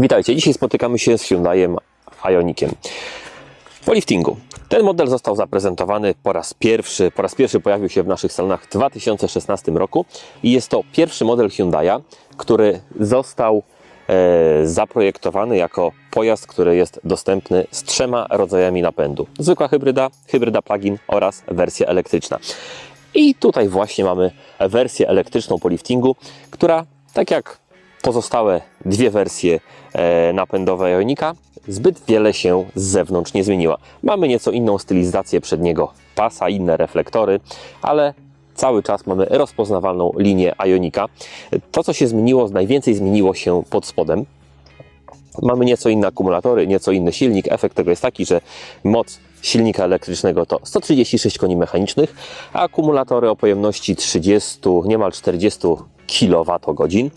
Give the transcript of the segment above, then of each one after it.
Witajcie, dzisiaj spotykamy się z Hyundaiem Ioniqiem. Po liftingu. Ten model został zaprezentowany po raz pierwszy, po raz pierwszy pojawił się w naszych salonach w 2016 roku i jest to pierwszy model Hyundai'a, który został e, zaprojektowany jako pojazd, który jest dostępny z trzema rodzajami napędu. Zwykła hybryda, hybryda plug-in oraz wersja elektryczna. I tutaj właśnie mamy wersję elektryczną po liftingu, która tak jak pozostałe dwie wersje e, napędowe Ionika zbyt wiele się z zewnątrz nie zmieniła. Mamy nieco inną stylizację przedniego pasa, inne reflektory, ale cały czas mamy rozpoznawalną linię Ionika. To, co się zmieniło, najwięcej zmieniło się pod spodem. Mamy nieco inne akumulatory, nieco inny silnik. Efekt tego jest taki, że moc silnika elektrycznego to 136 koni mechanicznych, a akumulatory o pojemności 30, niemal 40 kWh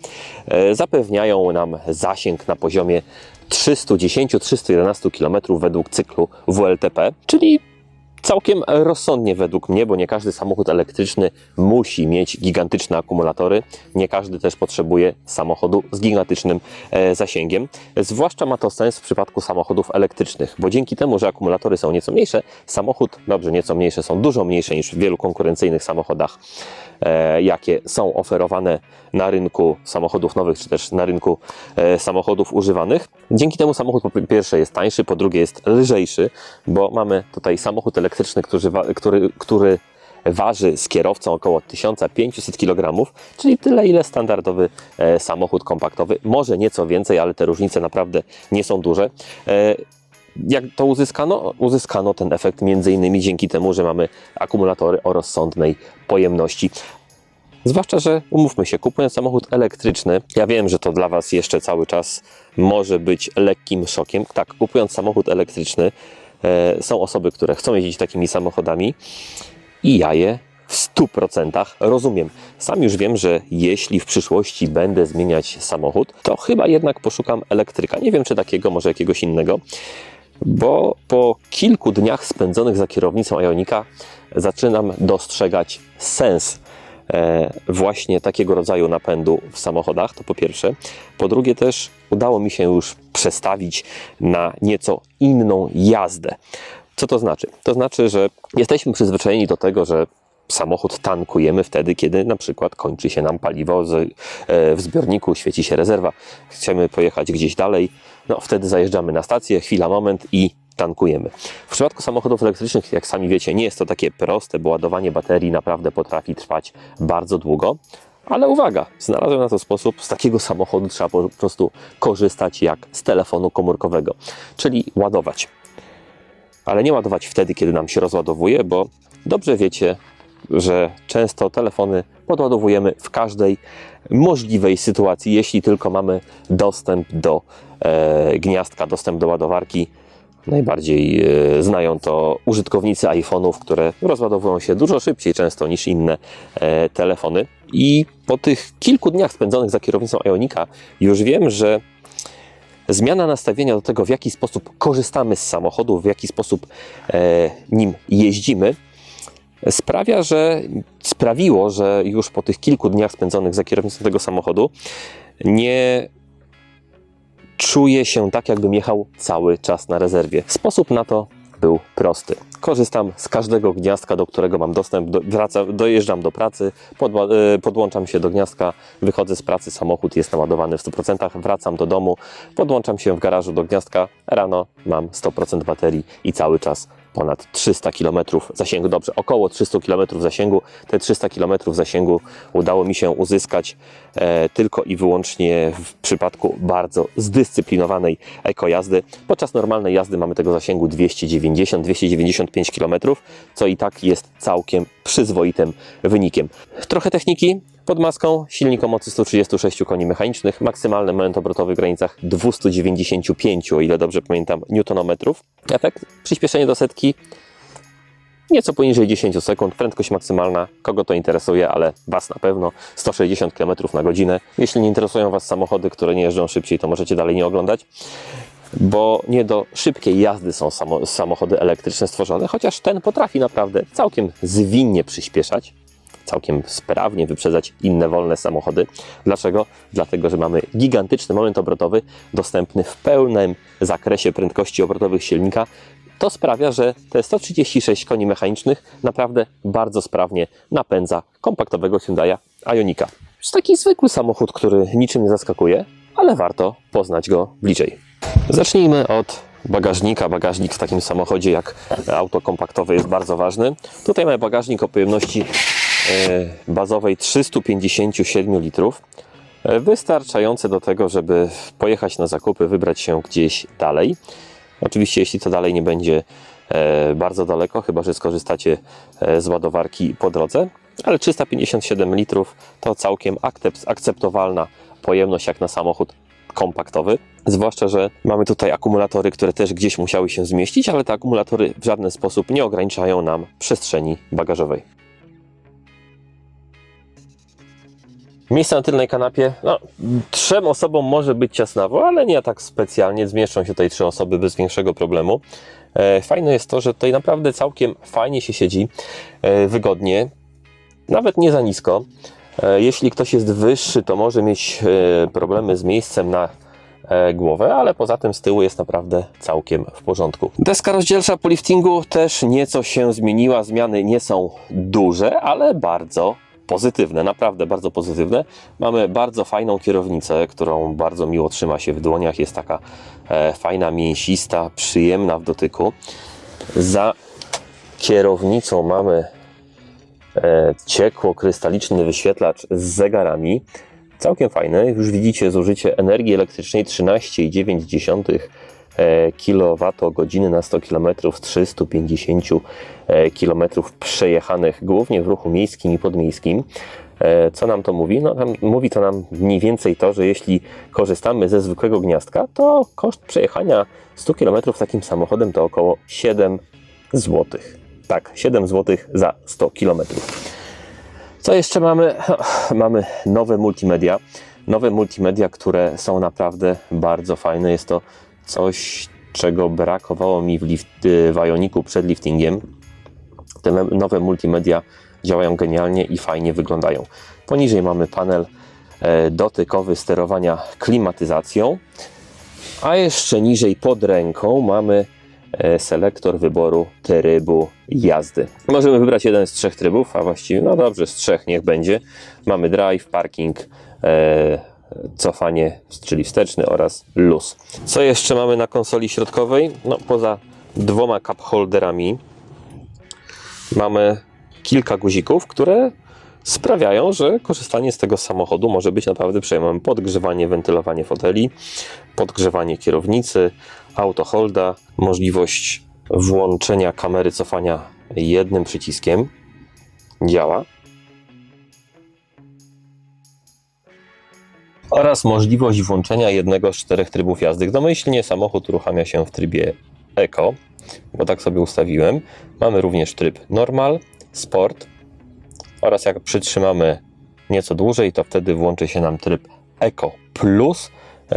e, zapewniają nam zasięg na poziomie 310-311 km według cyklu WLTP, czyli całkiem rozsądnie według mnie, bo nie każdy samochód elektryczny musi mieć gigantyczne akumulatory. Nie każdy też potrzebuje samochodu z gigantycznym e, zasięgiem. Zwłaszcza ma to sens w przypadku samochodów elektrycznych, bo dzięki temu, że akumulatory są nieco mniejsze, samochód, dobrze, nieco mniejsze, są dużo mniejsze niż w wielu konkurencyjnych samochodach, jakie są oferowane na rynku samochodów nowych, czy też na rynku e, samochodów używanych. Dzięki temu samochód po pierwsze jest tańszy, po drugie jest lżejszy, bo mamy tutaj samochód elektryczny, który, który, który waży z kierowcą około 1500 kg, czyli tyle, ile standardowy e, samochód kompaktowy. Może nieco więcej, ale te różnice naprawdę nie są duże. Jak to uzyskano? Uzyskano ten efekt między innymi dzięki temu, że mamy akumulatory o rozsądnej pojemności. Zwłaszcza, że umówmy się, kupując samochód elektryczny, ja wiem, że to dla Was jeszcze cały czas może być lekkim szokiem. Tak, kupując samochód elektryczny, e, są osoby, które chcą jeździć takimi samochodami i ja je w 100% rozumiem. Sam już wiem, że jeśli w przyszłości będę zmieniać samochód, to chyba jednak poszukam elektryka. Nie wiem, czy takiego, może jakiegoś innego, bo po kilku dniach spędzonych za kierownicą Ionika zaczynam dostrzegać sens e, właśnie takiego rodzaju napędu w samochodach, to po pierwsze. Po drugie też udało mi się już przestawić na nieco inną jazdę. Co to znaczy? To znaczy, że jesteśmy przyzwyczajeni do tego, że samochód tankujemy wtedy, kiedy na przykład kończy się nam paliwo e, w zbiorniku, świeci się rezerwa, chcemy pojechać gdzieś dalej, no wtedy zajeżdżamy na stację, chwila, moment i tankujemy. W przypadku samochodów elektrycznych, jak sami wiecie, nie jest to takie proste, bo ładowanie baterii naprawdę potrafi trwać bardzo długo. Ale uwaga, znalazłem na to sposób, z takiego samochodu trzeba po prostu korzystać jak z telefonu komórkowego, czyli ładować ale nie ładować wtedy, kiedy nam się rozładowuje, bo dobrze wiecie, że często telefony podładowujemy w każdej możliwej sytuacji, jeśli tylko mamy dostęp do e, gniazdka, dostęp do ładowarki. Najbardziej e, znają to użytkownicy iPhone'ów, które rozładowują się dużo szybciej często niż inne e, telefony. I po tych kilku dniach spędzonych za kierownicą Ionika już wiem, że zmiana nastawienia do tego, w jaki sposób korzystamy z samochodu, w jaki sposób e, nim jeździmy, sprawia, że sprawiło, że już po tych kilku dniach spędzonych za kierownicą tego samochodu nie czuję się tak, jakbym jechał cały czas na rezerwie. Sposób na to był prosty. Korzystam z każdego gniazdka, do którego mam dostęp, do, wraca, dojeżdżam do pracy, e, podłączam się do gniazdka, wychodzę z pracy, samochód jest naładowany w 100%, wracam do domu, podłączam się w garażu do gniazdka, rano mam 100% baterii i cały czas ponad 300 km zasięgu, dobrze, około 300 km zasięgu. Te 300 km zasięgu udało mi się uzyskać e, tylko i wyłącznie w przypadku bardzo zdyscyplinowanej ekojazdy. Podczas normalnej jazdy mamy tego zasięgu 290-295 km, co i tak jest całkiem przyzwoitym wynikiem. Trochę techniki, pod maską silnik o mocy 136 koni mechanicznych, maksymalny moment obrotowy w granicach 295, o ile dobrze pamiętam, newtonometrów. Efekt? Przyspieszenie do setki. Nieco poniżej 10 sekund, prędkość maksymalna, kogo to interesuje, ale Was na pewno, 160 km na godzinę. Jeśli nie interesują Was samochody, które nie jeżdżą szybciej, to możecie dalej nie oglądać, bo nie do szybkiej jazdy są samo, samochody elektryczne stworzone, chociaż ten potrafi naprawdę całkiem zwinnie przyspieszać całkiem sprawnie wyprzedzać inne wolne samochody. Dlaczego? Dlatego, że mamy gigantyczny moment obrotowy dostępny w pełnym zakresie prędkości obrotowych silnika. To sprawia, że te 136 koni mechanicznych naprawdę bardzo sprawnie napędza kompaktowego Hyundai'a Ionika. Jest taki zwykły samochód, który niczym nie zaskakuje, ale warto poznać go bliżej. Zacznijmy od bagażnika. Bagażnik w takim samochodzie jak auto kompaktowe jest bardzo ważny. Tutaj mamy bagażnik o pojemności bazowej 357 litrów. E, Wystarczający do tego, żeby pojechać na zakupy, wybrać się gdzieś dalej. Oczywiście, jeśli to dalej nie będzie e, bardzo daleko, chyba że skorzystacie e, z ładowarki po drodze, ale 357 litrów to całkiem akcept- akceptowalna pojemność jak na samochód kompaktowy. Zwłaszcza, że mamy tutaj akumulatory, które też gdzieś musiały się zmieścić, ale te akumulatory w żaden sposób nie ograniczają nam przestrzeni bagażowej. Miejsce na tylnej kanapie, no, trzem osobom może być ciasnawo, ale nie tak specjalnie. Zmieszczą się tutaj trzy osoby bez większego problemu. E, fajne jest to, że tutaj naprawdę całkiem fajnie się siedzi, e, wygodnie, nawet nie za nisko. E, Jeśli ktoś jest wyższy, to może mieć problemy z miejscem na głowę, ale poza tym z tyłu jest naprawdę całkiem w porządku. Deska rozdzielcza po liftingu też nieco się zmieniła. Zmiany nie są duże, ale bardzo pozytywne, naprawdę bardzo pozytywne. Mamy bardzo fajną kierownicę, którą bardzo miło trzyma się w dłoniach. Jest taka e, fajna, mięsista, przyjemna w dotyku. Za kierownicą mamy e, ciekło-krystaliczny wyświetlacz z zegarami. Całkiem fajny. Już widzicie zużycie energii elektrycznej 13,9 kWh na 100 km z 350 km przejechanych głównie w ruchu miejskim i podmiejskim. E, Co nam to mówi? No, mówi to nam mniej więcej to, że jeśli korzystamy ze zwykłego gniazdka, to koszt przejechania 100 km takim samochodem to około 7 zł. Tak, 7 zł za 100 km. Co jeszcze mamy? Mamy nowe multimedia. Nowe multimedia, które są naprawdę bardzo fajne. Jest to coś, czego brakowało mi w, lift, w Ioniku przed liftingiem. Te nowe multimedia działają genialnie i fajnie wyglądają. Poniżej mamy panel e, dotykowy sterowania klimatyzacją, a jeszcze niżej pod ręką mamy e, selektor wyboru trybu jazdy. Możemy wybrać jeden z trzech trybów, a właściwie, no dobrze, z trzech niech będzie. Mamy drive, parking, e, cofanie, czyli wsteczny oraz luz. Co jeszcze mamy na konsoli środkowej? No poza dwoma cup holderami mamy kilka guzików, które sprawiają, że korzystanie z tego samochodu może być naprawdę przyjemne. Mamy podgrzewanie, wentylowanie foteli, podgrzewanie kierownicy, auto holda, możliwość włączenia kamery cofania jednym przyciskiem. Działa. Oraz możliwość włączenia jednego z czterech trybów jazdy. Domyślnie samochód uruchamia się w trybie Eco, bo tak sobie ustawiłem. Mamy również tryb Normal, Sport oraz jak przytrzymamy nieco dłużej, to wtedy włączy się nam tryb Eco Plus,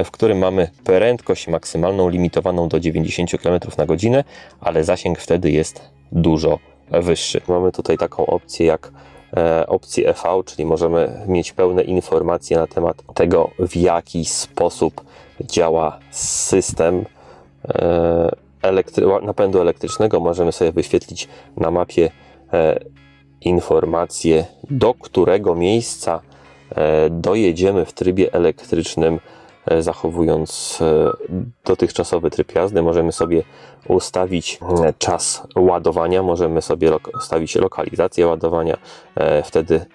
w którym mamy prędkość maksymalną limitowaną do 90 km na godzinę, ale zasięg wtedy jest dużo wyższy. Mamy tutaj taką opcję jak e, opcję EV, czyli możemy mieć pełne informacje na temat tego, w jaki sposób działa system e, elektry- napędu elektrycznego. Możemy sobie wyświetlić na mapie e, informację, do którego miejsca dojedziemy w trybie elektrycznym, zachowując e, dotychczasowy tryb jazdy. Możemy sobie ustawić e, czas ładowania, możemy sobie ustawić lokalizację ładowania. E, Wtedy,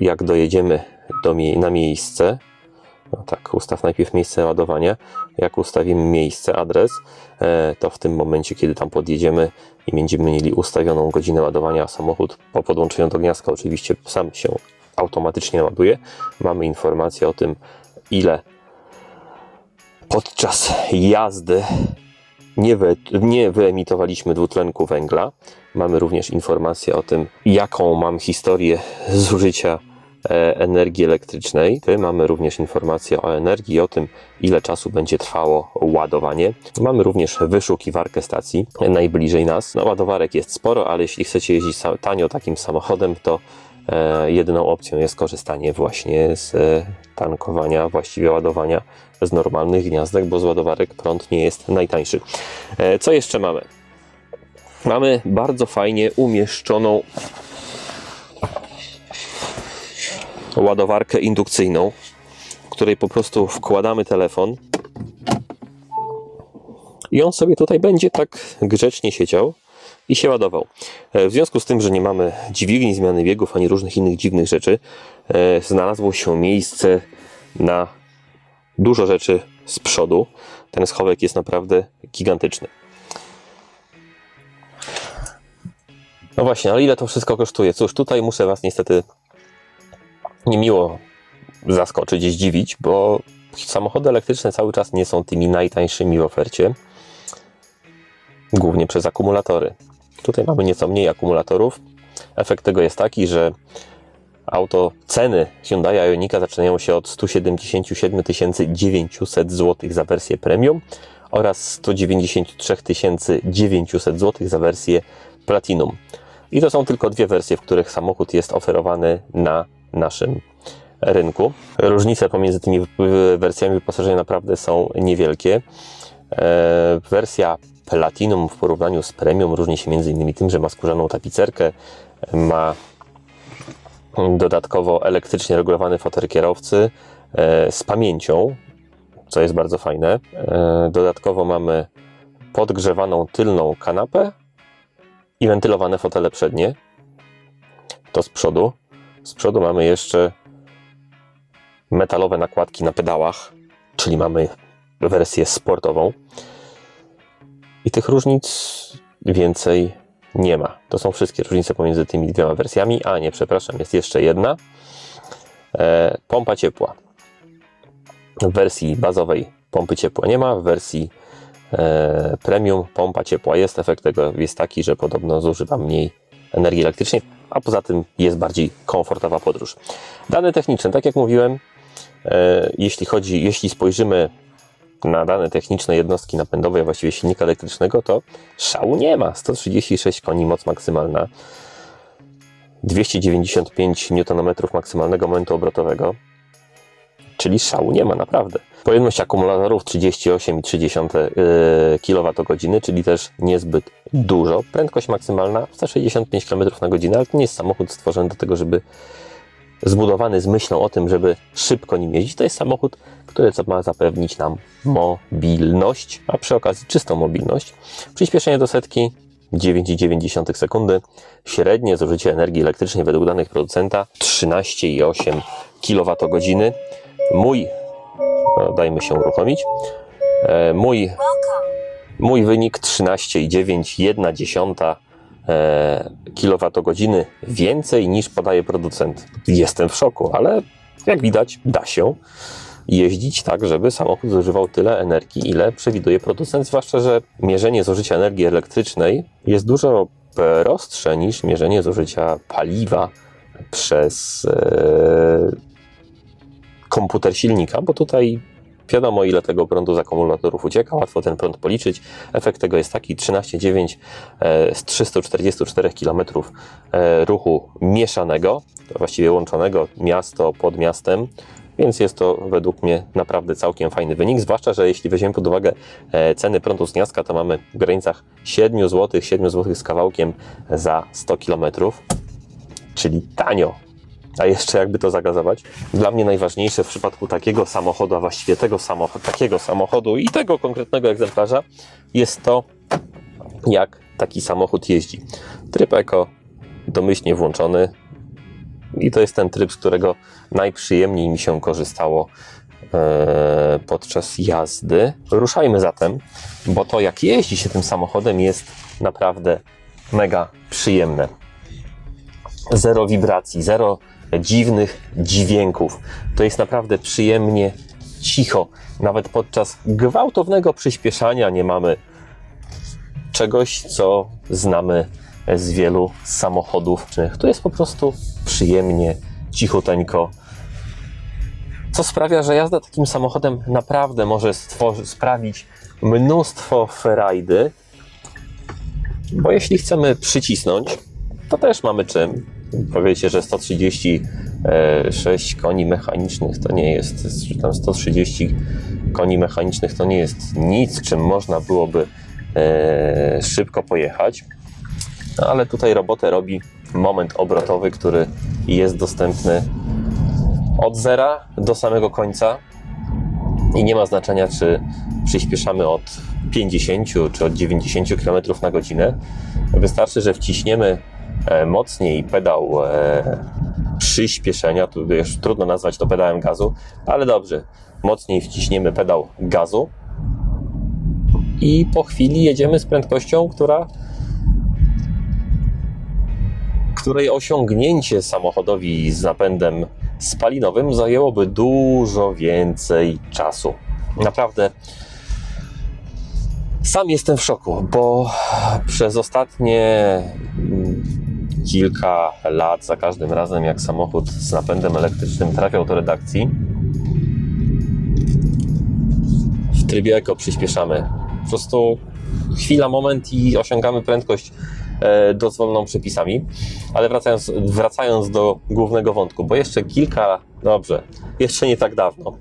jak dojedziemy do mie- na miejsce, no tak, ustaw najpierw miejsce ładowania. Jak ustawimy miejsce, adres, e, to w tym momencie, kiedy tam podjedziemy i będziemy mieli ustawioną godzinę ładowania, samochód po podłączeniu do gniazdka oczywiście sam się automatycznie ładuje. Mamy informację o tym, ile podczas jazdy nie, wy, nie wyemitowaliśmy dwutlenku węgla. Mamy również informację o tym, jaką mam historię zużycia e, energii elektrycznej. Mamy również informację o energii o tym, ile czasu będzie trwało ładowanie. Mamy również wyszukiwarkę stacji najbliżej nas. No, ładowarek jest sporo, ale jeśli chcecie jeździć tanio takim samochodem, to e, jedyną opcją jest korzystanie właśnie z e, tankowania, właściwie ładowania z normalnych gniazdek, bo z ładowarek prąd nie jest najtańszy. E, Co jeszcze mamy? Mamy bardzo fajnie umieszczoną ładowarkę indukcyjną, w której po prostu wkładamy telefon i on sobie tutaj będzie tak grzecznie siedział i się ładował. E, W związku z tym, że nie mamy dźwigni, zmiany biegów ani różnych innych dziwnych rzeczy, e, znalazło się miejsce na dużo rzeczy z przodu. Ten schowek jest naprawdę gigantyczny. No właśnie, ale ile to wszystko kosztuje? Cóż, tutaj muszę Was niestety niemiło zaskoczyć i zdziwić, bo samochody elektryczne cały czas nie są tymi najtańszymi w ofercie. Głównie przez akumulatory. Tutaj mamy nieco mniej akumulatorów. Efekt tego jest taki, że auto, ceny Hyundai Ionika zaczynają się od 177 900 zł za wersję premium oraz 193 900 zł za wersję platinum. I to są tylko dwie wersje, w których samochód jest oferowany na naszym rynku. Różnice pomiędzy tymi wersjami wyposażenia naprawdę są niewielkie. E, Wersja Platinum w porównaniu z Premium różni się m.in. tym, że ma skórzaną tapicerkę, ma dodatkowo elektrycznie regulowany fotel kierowcy e, z pamięcią, co jest bardzo fajne. E, Dodatkowo mamy podgrzewaną tylną kanapę i wentylowane fotele przednie. To z przodu. Z przodu mamy jeszcze metalowe nakładki na pedałach, czyli mamy wersję sportową. I tych różnic więcej nie ma. To są wszystkie różnice pomiędzy tymi dwiema wersjami. A nie, przepraszam, jest jeszcze jedna. E, pompa ciepła. W wersji bazowej pompy ciepła nie ma, w wersji e, premium pompa ciepła jest. Efekt tego jest taki, że podobno zużywa mniej energii elektrycznej, a poza tym jest bardziej komfortowa podróż. Dane techniczne, tak jak mówiłem, e, jeśli chodzi, jeśli spojrzymy na dane techniczne jednostki napędowej, a właściwie silnika elektrycznego, to szału nie ma. 136 koni, moc maksymalna, 295 Nm maksymalnego momentu obrotowego, czyli szału nie ma naprawdę. Pojemność akumulatorów 38,3 kWh, czyli też niezbyt dużo. Prędkość maksymalna 165 km na godzinę, ale to nie jest samochód stworzony do tego, żeby zbudowany z myślą o tym, żeby szybko nim jeździć. To jest samochód, który ma zapewnić nam mobilność, a przy okazji czystą mobilność. Przyspieszenie do setki 9,9 sekundy. Średnie zużycie energii elektrycznej według danych producenta 13,8 kWh. Mój, no, dajmy się uruchomić, E, mój, mój wynik 13,9, 1 dziesiąta kilowatogodziny więcej niż podaje producent. Jestem w szoku, ale jak widać, da się jeździć tak, żeby samochód zużywał tyle energii, ile przewiduje producent, zwłaszcza, że mierzenie zużycia energii elektrycznej jest dużo prostsze niż mierzenie zużycia paliwa przez e, komputer silnika, bo tutaj wiadomo ile tego prądu z akumulatorów ucieka, łatwo ten prąd policzyć. Efekt tego jest taki 13,9 e, z 344 km e, ruchu mieszanego, właściwie łączonego miasto pod miastem, więc jest to według mnie naprawdę całkiem fajny wynik, zwłaszcza, że jeśli weźmiemy pod uwagę e, ceny prądu z gniazdka, to mamy w granicach 7 zł, 7 zł z kawałkiem za 100 km, czyli tanio. A jeszcze jakby to zagazować, dla mnie najważniejsze w przypadku takiego samochodu, a właściwie tego samochodu, takiego samochodu i tego konkretnego egzemplarza jest to, jak taki samochód jeździ. Tryb Eco domyślnie włączony i to jest ten tryb, z którego najprzyjemniej mi się korzystało e, podczas jazdy. Ruszajmy zatem, bo to jak jeździ się tym samochodem jest naprawdę mega przyjemne. Zero wibracji, zero dziwnych dźwięków. To jest naprawdę przyjemnie cicho. Nawet podczas gwałtownego przyspieszania nie mamy czegoś, co znamy z wielu samochodów. To jest po prostu przyjemnie, cichuteńko. Co sprawia, że jazda takim samochodem naprawdę może sprawić mnóstwo frajdy, bo jeśli chcemy przycisnąć, to też mamy czym. Powiecie, że 136 koni mechanicznych to nie jest, czy tam 130 koni mechanicznych to nie jest nic, czym można byłoby e, szybko pojechać. No, ale tutaj robotę robi moment obrotowy, który jest dostępny od zera do samego końca i nie ma znaczenia, czy przyspieszamy od 50 czy od 90 km na godzinę. Wystarczy, że wciśniemy mocniej pedał e, przyspieszenia, tu już trudno nazwać to pedałem gazu, ale dobrze, mocniej wciśniemy pedał gazu i po chwili jedziemy z prędkością, która której osiągnięcie samochodowi z napędem spalinowym zajęłoby dużo więcej czasu. Naprawdę sam jestem w szoku, bo przez ostatnie kilka lat, za każdym razem jak samochód z napędem elektrycznym trafiał do redakcji, w trybie eko przyspieszamy. Po prostu chwila, moment i osiągamy prędkość e, dozwoloną przepisami. Ale wracając, wracając do głównego wątku, bo jeszcze kilka, dobrze, jeszcze nie tak dawno,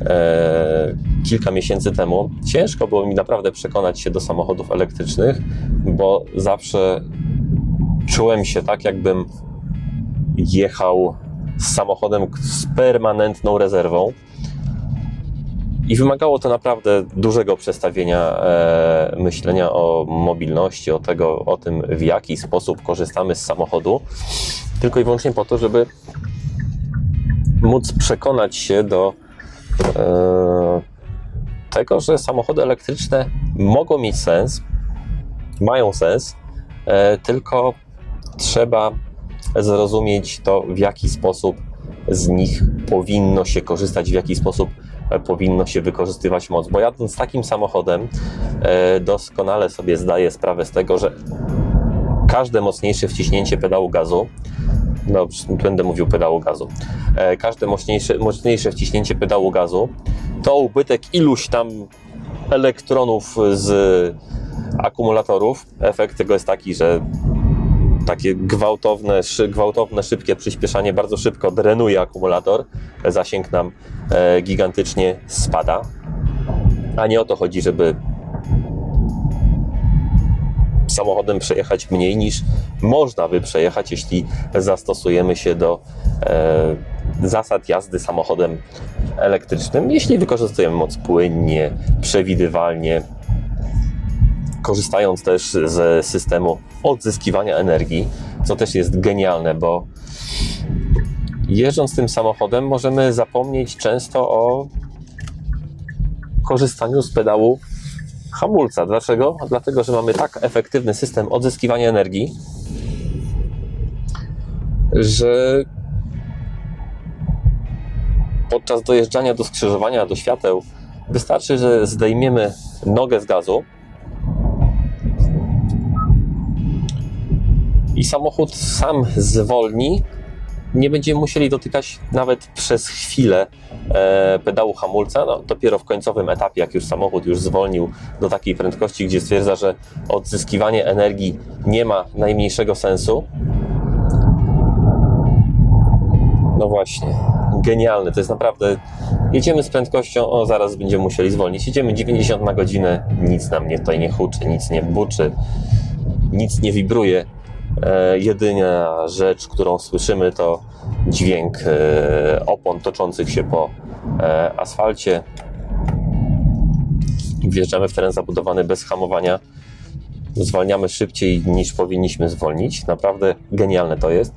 e, kilka miesięcy temu, ciężko było mi naprawdę przekonać się do samochodów elektrycznych, bo zawsze czułem się tak, jakbym jechał z samochodem z permanentną rezerwą. I wymagało to naprawdę dużego przestawienia e, myślenia o mobilności, o, tego, o tym, w jaki sposób korzystamy z samochodu, tylko i wyłącznie po to, żeby móc przekonać się do e, tego, że samochody elektryczne mogą mieć sens, mają sens, e, tylko trzeba zrozumieć to, w jaki sposób z nich powinno się korzystać, w jaki sposób e, powinno się wykorzystywać moc. Bo jadąc takim samochodem, e, doskonale sobie zdaję sprawę z tego, że każde mocniejsze wciśnięcie pedału gazu, no będę mówił pedału gazu, e, każde mocniejsze, mocniejsze wciśnięcie pedału gazu to ubytek iluś tam elektronów z akumulatorów. Efekt tego jest taki, że takie gwałtowne, szy, gwałtowne, szybkie przyspieszanie bardzo szybko drenuje akumulator. Zasięg nam e, gigantycznie spada. A nie o to chodzi, żeby samochodem przejechać mniej niż można by przejechać, jeśli zastosujemy się do e, zasad jazdy samochodem elektrycznym, jeśli wykorzystujemy moc płynnie, przewidywalnie, korzystając też z systemu odzyskiwania energii, co też jest genialne, bo jeżdżąc tym samochodem możemy zapomnieć często o korzystaniu z pedału hamulca. Dlaczego? Dlatego, że mamy tak efektywny system odzyskiwania energii, że podczas dojeżdżania do skrzyżowania, do świateł, wystarczy, że zdejmiemy nogę z gazu i samochód sam zwolni. Nie będziemy musieli dotykać nawet przez chwilę e, pedału hamulca. No, dopiero w końcowym etapie, jak już samochód już zwolnił do takiej prędkości, gdzie stwierdza, że odzyskiwanie energii nie ma najmniejszego sensu. No właśnie, genialne. To jest naprawdę. Jedziemy z prędkością, o zaraz będziemy musieli zwolnić. Jedziemy 90 na godzinę, nic nam nie, tutaj nie huczy, nic nie buczy, nic nie wibruje. E, jedyna rzecz, którą słyszymy, to dźwięk e, opon toczących się po e, asfalcie. Wjeżdżamy w teren zabudowany bez hamowania. Zwalniamy szybciej niż powinniśmy zwolnić. Naprawdę genialne to jest.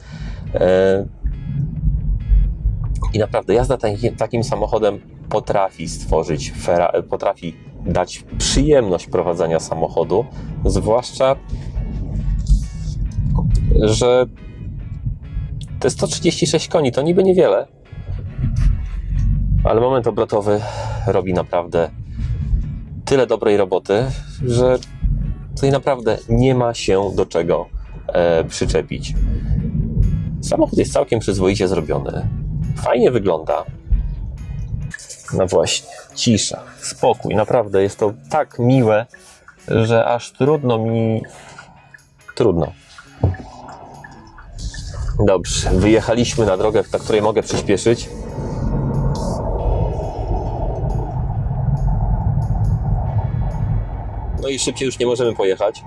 I naprawdę jazda takim, samochodem potrafi stworzyć, potrafi dać przyjemność prowadzenia samochodu, zwłaszcza że te 136 koni to niby niewiele, ale moment obrotowy robi naprawdę tyle dobrej roboty, że tutaj naprawdę nie ma się do czego e, przyczepić. Samochód jest całkiem przyzwoicie zrobiony. Fajnie wygląda. No właśnie, cisza, spokój. Naprawdę jest to tak miłe, że aż trudno mi. Trudno. Dobrze, wyjechaliśmy na drogę, na której mogę przyspieszyć. No i szybciej już nie możemy pojechać.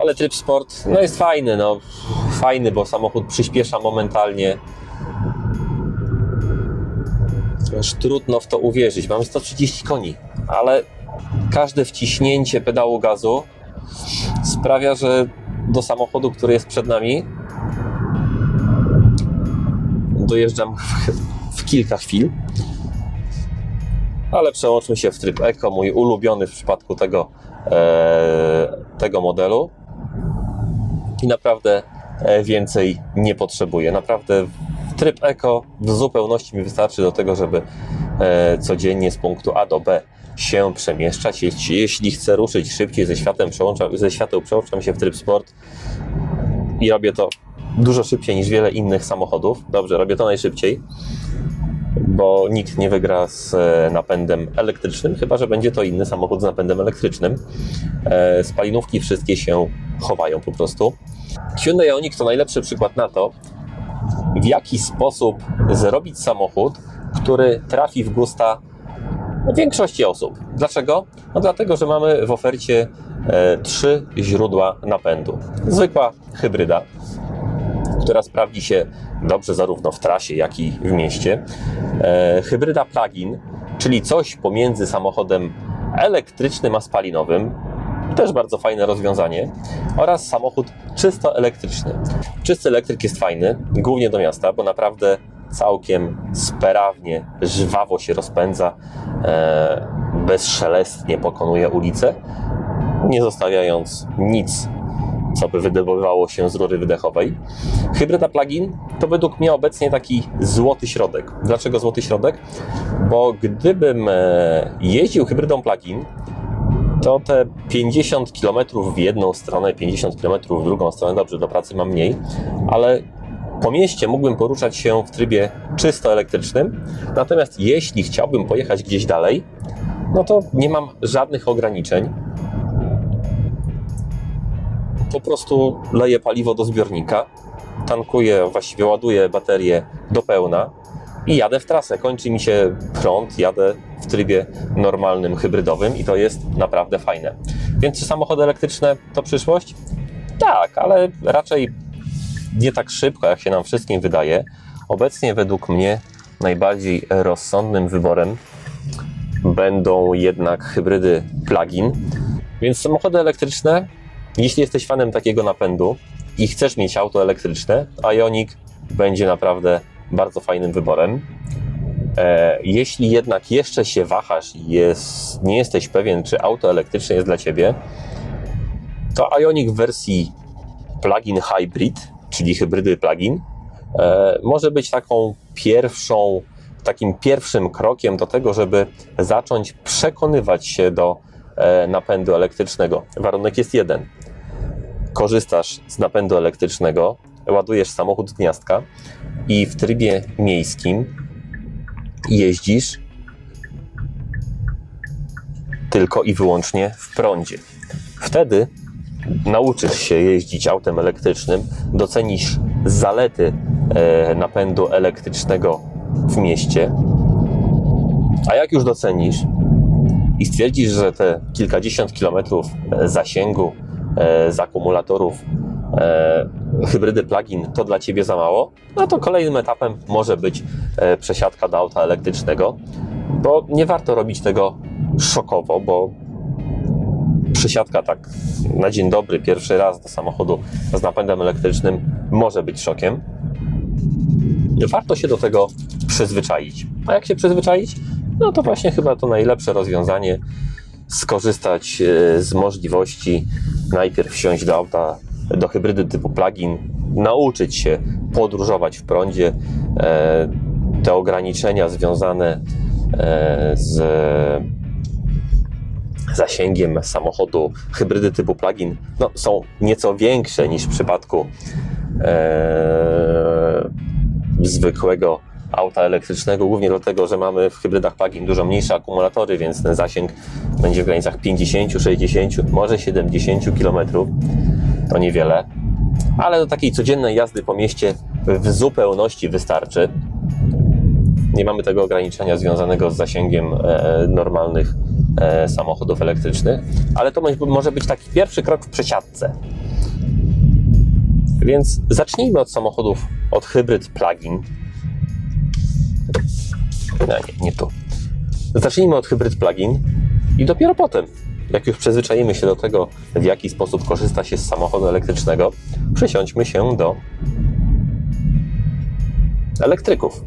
Ale tryb sport, no jest fajny, no fajny, bo samochód przyspiesza momentalnie. Aż trudno w to uwierzyć. Mamy 130 koni, ale każde wciśnięcie pedału gazu sprawia, że do samochodu, który jest przed nami, dojeżdżam w, kilka chwil. Ale przełączmy się w tryb Eco, mój ulubiony w przypadku tego, e, tego modelu. I naprawdę e, więcej nie potrzebuję. Naprawdę tryb Eco w zupełności mi wystarczy do tego, żeby e, codziennie z punktu A do B się przemieszczać. Jeśli, jeśli chcę ruszyć szybciej ze, światem, przełączam, ze świateł, przełączam się w tryb sport i robię to dużo szybciej niż wiele innych samochodów. Dobrze, robię to najszybciej, bo nikt nie wygra z e, napędem elektrycznym, chyba że będzie to inny samochód z napędem elektrycznym. E, Spalinówki wszystkie się chowają po prostu. Hyundai Ioniq to najlepszy przykład na to, w jaki sposób zrobić samochód, który trafi w gusta większości osób. Dlaczego? No dlatego, że mamy w ofercie e, trzy źródła napędu. Zwykła hybryda, która sprawdzi się dobrze zarówno w trasie, jak i w mieście. E, hybryda plug-in, czyli coś pomiędzy samochodem elektrycznym a spalinowym. Też bardzo fajne rozwiązanie. Oraz samochód czysto elektryczny. Czysty elektryk jest fajny, głównie do miasta, bo naprawdę całkiem sprawnie, żwawo się rozpędza, e, bezszelestnie pokonuje ulicę, nie zostawiając nic, co by wydobywało się z rury wydechowej. Hybryda plug-in to według mnie obecnie taki złoty środek. Dlaczego złoty środek? Bo gdybym e, jeździł hybrydą plug-in, to te 50 km w jedną stronę, 50 km w drugą stronę, dobrze, do pracy mam mniej, ale po mieście mógłbym poruszać się w trybie czysto elektrycznym, natomiast jeśli chciałbym pojechać gdzieś dalej, no to nie mam żadnych ograniczeń. Po prostu leję paliwo do zbiornika, tankuję, właściwie ładuję baterię do pełna i jadę w trasę. Kończy mi się prąd, jadę w trybie normalnym, hybrydowym i to jest naprawdę fajne. Więc czy samochody elektryczne to przyszłość? Tak, ale raczej nie tak szybko, jak się nam wszystkim wydaje. Obecnie według mnie najbardziej rozsądnym wyborem będą jednak hybrydy plug-in. Więc samochody elektryczne, jeśli jesteś fanem takiego napędu i chcesz mieć auto elektryczne, Ioniq będzie naprawdę bardzo fajnym wyborem. E, jeśli jednak jeszcze się wahasz i jest, nie jesteś pewien, czy auto elektryczne jest dla Ciebie, to Ioniq w wersji plug-in hybrid, czyli hybrydy plug-in, e, może być taką pierwszą, takim pierwszym krokiem do tego, żeby zacząć przekonywać się do e, napędu elektrycznego. Warunek jest jeden. Korzystasz z napędu elektrycznego, ładujesz samochód z gniazdka i w trybie miejskim jeździsz tylko i wyłącznie w prądzie. Wtedy nauczysz się jeździć autem elektrycznym, docenisz zalety e, napędu elektrycznego w mieście, a jak już docenisz i stwierdzisz, że te kilkadziesiąt kilometrów e, zasięgu e, z akumulatorów hybrydy plug-in to dla Ciebie za mało, no to kolejnym etapem może być przesiadka do auta elektrycznego, bo nie warto robić tego szokowo, bo przesiadka tak na dzień dobry, pierwszy raz do samochodu z napędem elektrycznym może być szokiem. Warto się do tego przyzwyczaić. A jak się przyzwyczaić? No to właśnie chyba to najlepsze rozwiązanie skorzystać e, z możliwości najpierw wsiąść do auta, do hybrydy typu plug-in, nauczyć się podróżować w prądzie, e, te ograniczenia związane e, z zasięgiem samochodu hybrydy typu plug-in no, są nieco większe niż w przypadku e, zwykłego auta elektrycznego, głównie dlatego, że mamy w hybrydach plug-in dużo mniejsze akumulatory, więc ten zasięg będzie w granicach 50, 60, może 70 km. to niewiele, ale do takiej codziennej jazdy po mieście w zupełności wystarczy. Nie mamy tego ograniczenia związanego z zasięgiem e, normalnych samochodów elektrycznych, ale to mo- może być taki pierwszy krok w przesiadce. Więc zacznijmy od samochodów, od hybryd plug-in. No, nie, nie tu. Zacznijmy od hybryd plug-in i dopiero potem, jak już przyzwyczaimy się do tego, w jaki sposób korzysta się z samochodu elektrycznego, przesiądźmy się do elektryków.